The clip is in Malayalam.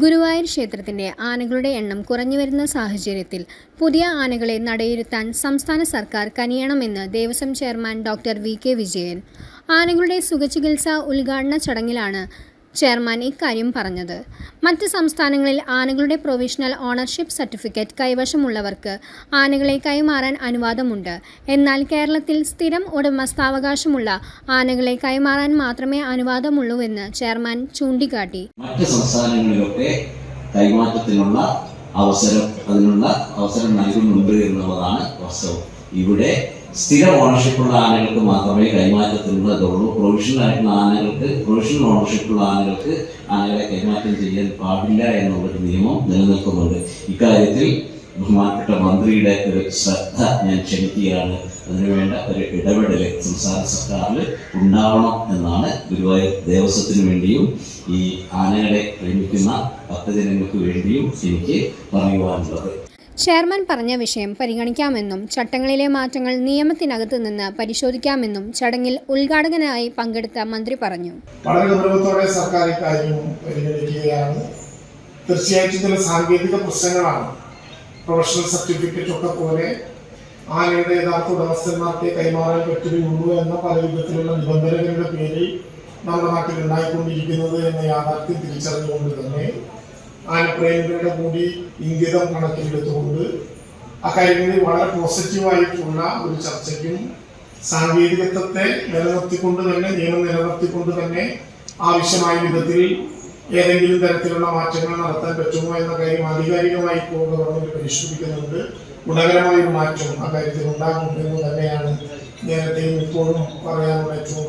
ഗുരുവായൂർ ക്ഷേത്രത്തിന്റെ ആനകളുടെ എണ്ണം കുറഞ്ഞു വരുന്ന സാഹചര്യത്തിൽ പുതിയ ആനകളെ നടയിരുത്താൻ സംസ്ഥാന സർക്കാർ കനിയണമെന്ന് Devaswom chairman doctor V K Vijayan. ആനകളുടെ സുഖചികിത്സ ഉദ്ഘാടന ചടങ്ങിലാണ് ചെയർമാൻ ഇക്കാര്യം പറഞ്ഞത്. മറ്റ് സംസ്ഥാനങ്ങളിൽ ആനകളുടെ പ്രൊവിഷണൽ ഓണർഷിപ്പ് സർട്ടിഫിക്കറ്റ് കൈവശമുള്ളവർക്ക് ആനകളെ കൈമാറാൻ അനുവാദമുണ്ട്. എന്നാൽ കേരളത്തിൽ സ്ഥിരം ഉടമസ്ഥാവകാശമുള്ള ആനകളെ കൈമാറാൻ മാത്രമേ അനുവാദമുള്ളൂവെന്ന് ചെയർമാൻ ചൂണ്ടിക്കാട്ടി. മറ്റ് സംസ്ഥാനങ്ങളിലൊക്കെ കൈമാറ്റത്തിനുള്ള അവസരം അതിനുള്ള അവസരം നൽകുന്നുണ്ട് എന്നുള്ളതാണ് വാസ്തവം. ഇവിടെ സ്ഥിര ഓണർഷിപ്പുള്ള ആനകൾക്ക് മാത്രമേ കൈമാറ്റത്തിനുള്ള ഇതുള്ളൂ. പ്രൊവിഷണൽ ആയിട്ടുള്ള ആനകൾക്ക് പ്രൊവിഷണൽ ഓണർഷിപ്പുള്ള ആനകൾക്ക് ആനകളെ കൈമാറ്റം ചെയ്യാൻ പാടില്ല എന്നുള്ളൊരു നിയമം നിലനിൽക്കുന്നുണ്ട്. ഇക്കാര്യത്തിൽ ബഹുമാനപ്പെട്ട മന്ത്രിയുടെ ഒരു ശ്രദ്ധ ഞാൻ ക്ഷണിക്കുകയാണ്. അതിനുവേണ്ട ഒരു ഇടപെടൽ സംസ്ഥാന സർക്കാരിൽ ഉണ്ടാവണം എന്നാണ് ഗുരുവായൂർ ദേവസ്വത്തിന് വേണ്ടിയും ഈ ആനകളെ പ്രേമിക്കുന്ന ഭക്തജനങ്ങൾക്ക് വേണ്ടിയും എനിക്ക് പറയുവാനുള്ളത്. ചെയർമാൻ പറഞ്ഞ വിഷയം പരിഗണിക്കാമെന്നും ചട്ടങ്ങളിലെ മാറ്റങ്ങൾ നിയമത്തിനകത്ത് നിന്ന് പരിശോധിക്കാമെന്നും ചടങ്ങിൽ ഉദ്ഘാടകനായി പങ്കെടുത്ത മന്ത്രി പറഞ്ഞു. വളരെ സർക്കാർ പരിഗണിക്കുകയാണ്. തീർച്ചയായിട്ടും ചില സാങ്കേതിക പ്രശ്നങ്ങളാണ്. പ്രൊഫഷണൽ സർട്ടിഫിക്കറ്റ് ഒക്കെ പോലെ ആനയുടെ യഥാർത്ഥ ഉടമസ്ഥന്മാർക്ക് കൈമാറാൻ പറ്റുകയുള്ളൂ എന്ന പല വിധത്തിലുള്ള നിബന്ധനകളുടെ പേരിൽ നമ്മുടെ നാട്ടിൽ ഉണ്ടായിക്കൊണ്ടിരിക്കുന്നത് എന്ന യാഥാർത്ഥ്യം തിരിച്ചറിഞ്ഞുകൊണ്ട് തന്നെ ആനപ്രേമികളുടെ കൂടി ഇംഗിതം കണക്കിലെടുത്തുകൊണ്ട് അക്കാര്യങ്ങളിൽ വളരെ പോസിറ്റീവായിട്ടുള്ള ഒരു ചർച്ചയ്ക്കും സാങ്കേതികത്വത്തെ നിലനിർത്തിക്കൊണ്ട് തന്നെ നിയമം നിലനിർത്തിക്കൊണ്ട് തന്നെ ആവശ്യമായ വിധത്തിൽ ഏതെങ്കിലും തരത്തിലുള്ള മാറ്റങ്ങൾ നടത്താൻ പറ്റുമോ എന്ന കാര്യം ആധികാരികമായി ഇപ്പോൾ ഗവൺമെന്റ് പരിശോധിക്കുന്നുണ്ട്. ഗുണകരമായ ഒരു മാറ്റം അക്കാര്യത്തിൽ ഉണ്ടാകും എന്ന് തന്നെയാണ് നേരത്തെയും ഇപ്പോഴും പറയാനുള്ള ഏറ്റവും